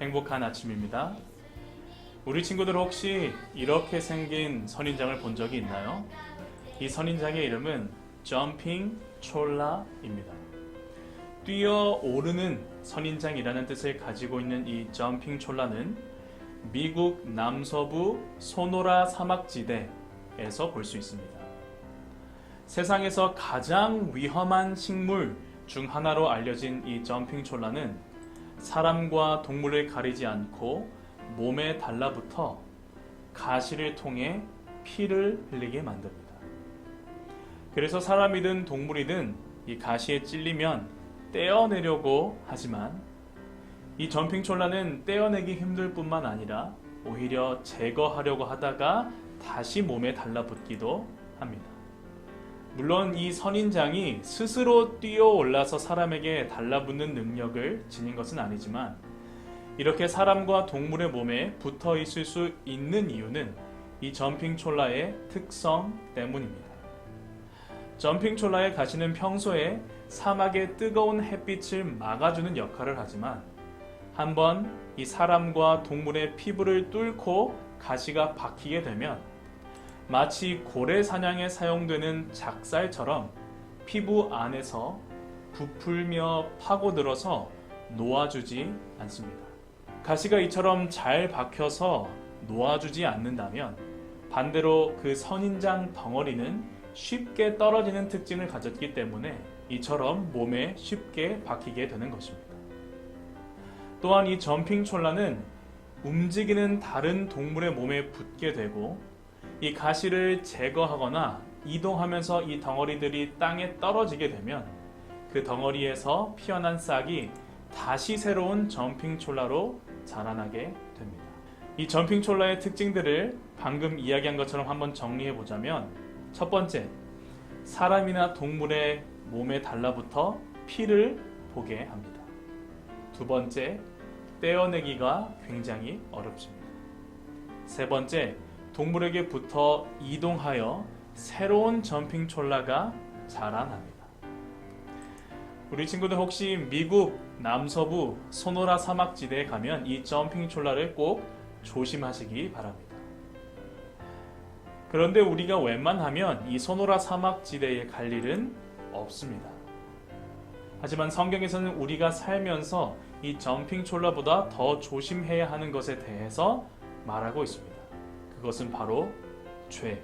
행복한 아침입니다. 우리 친구들 혹시 이렇게 생긴 선인장을 본 적이 있나요? 이 선인장의 이름은 점핑 촐라입니다. 뛰어 오르는 선인장이라는 뜻을 가지고 있는 이 점핑 촐라는 미국 남서부 소노라 사막지대에서 볼 수 있습니다. 세상에서 가장 위험한 식물 중 하나로 알려진 이 점핑 촐라는 사람과 동물을 가리지 않고 몸에 달라붙어 가시를 통해 피를 흘리게 만듭니다. 그래서 사람이든 동물이든 이 가시에 찔리면 떼어내려고 하지만 이 점핑 촐라는 떼어내기 힘들 뿐만 아니라 오히려 제거하려고 하다가 다시 몸에 달라붙기도 합니다. 물론 이 선인장이 스스로 뛰어 올라서 사람에게 달라붙는 능력을 지닌 것은 아니지만 이렇게 사람과 동물의 몸에 붙어 있을 수 있는 이유는 이 점핑 촐라의 특성 때문입니다. 점핑 촐라의 가시는 평소에 사막의 뜨거운 햇빛을 막아주는 역할을 하지만 한번 이 사람과 동물의 피부를 뚫고 가시가 박히게 되면 마치 고래 사냥에 사용되는 작살처럼 피부 안에서 부풀며 파고들어서 놓아주지 않습니다. 가시가 이처럼 잘 박혀서 놓아주지 않는다면 반대로 그 선인장 덩어리는 쉽게 떨어지는 특징을 가졌기 때문에 이처럼 몸에 쉽게 박히게 되는 것입니다. 또한 이 점핑 촐라는 움직이는 다른 동물의 몸에 붙게 되고 이 가시를 제거하거나 이동하면서 이 덩어리들이 땅에 떨어지게 되면 그 덩어리에서 피어난 싹이 다시 새로운 점핑 촐라로 자라나게 됩니다. 이 점핑 촐라의 특징들을 방금 이야기한 것처럼 한번 정리해 보자면 첫 번째, 사람이나 동물의 몸에 달라붙어 피를 보게 합니다. 두 번째, 떼어내기가 굉장히 어렵습니다. 세 번째, 동물에게 붙어 이동하여 새로운 점핑 촐라가 자라납니다. 우리 친구들 혹시 미국 남서부 소노라 사막지대에 가면 이 점핑 촐라를 꼭 조심하시기 바랍니다. 그런데 우리가 웬만하면 이 소노라 사막지대에 갈 일은 없습니다. 하지만 성경에서는 우리가 살면서 이 점핑 촐라보다 더 조심해야 하는 것에 대해서 말하고 있습니다. 그것은 바로 죄,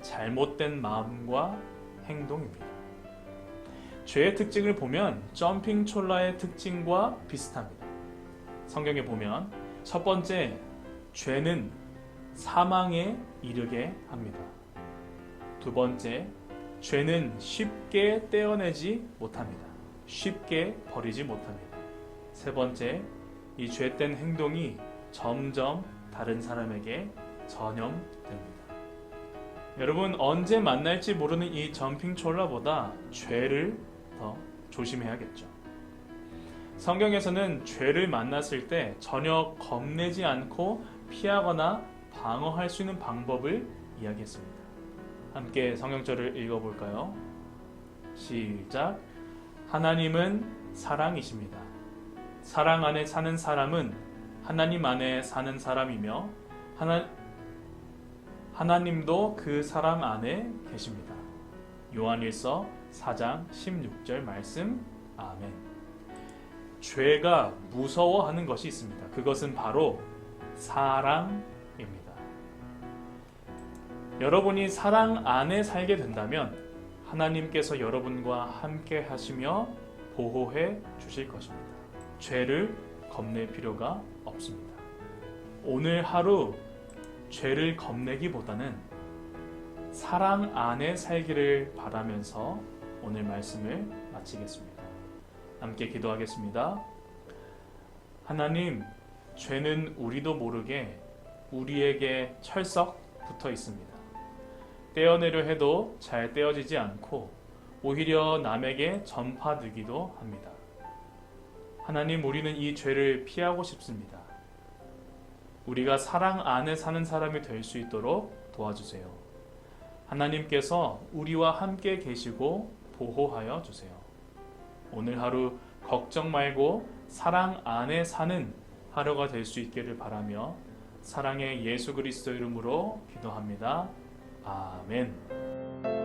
잘못된 마음과 행동입니다. 죄의 특징을 보면 점핑 촐라의 특징과 비슷합니다. 성경에 보면 첫 번째, 죄는 사망에 이르게 합니다. 두 번째, 죄는 쉽게 떼어내지 못합니다. 쉽게 버리지 못합니다. 세 번째, 이 죄된 행동이 점점 다른 사람에게 전염됩니다. 여러분 언제 만날지 모르는 이 점핑 촐라보다 죄를 더 조심해야겠죠. 성경에서는 죄를 만났을 때 전혀 겁내지 않고 피하거나 방어할 수 있는 방법을 이야기했습니다. 함께 성경절을 읽어볼까요? 시작. 하나님은 사랑이십니다. 사랑 안에 사는 사람은 하나님 안에 사는 사람이며 하나, 하나님도 그 사람 안에 계십니다. 요한일서 4장 16절 말씀 아멘. 죄가 무서워하는 것이 있습니다. 그것은 바로 사랑입니다. 여러분이 사랑 안에 살게 된다면 하나님께서 여러분과 함께 하시며 보호해 주실 것입니다. 죄를 겁낼 필요가 없습니다. 오늘 하루 죄를 겁내기보다는 사랑 안에 살기를 바라면서 오늘 말씀을 마치겠습니다. 함께 기도하겠습니다. 하나님, 죄는 우리도 모르게 우리에게 철썩 붙어 있습니다. 떼어내려 해도 잘 떼어지지 않고 오히려 남에게 전파되기도 합니다. 하나님, 우리는 이 죄를 피하고 싶습니다. 우리가 사랑 안에 사는 사람이 될 수 있도록 도와주세요. 하나님께서 우리와 함께 계시고 보호하여 주세요. 오늘 하루 걱정 말고 사랑 안에 사는 하루가 될 수 있기를 바라며 사랑의 예수 그리스도 이름으로 기도합니다. 아멘.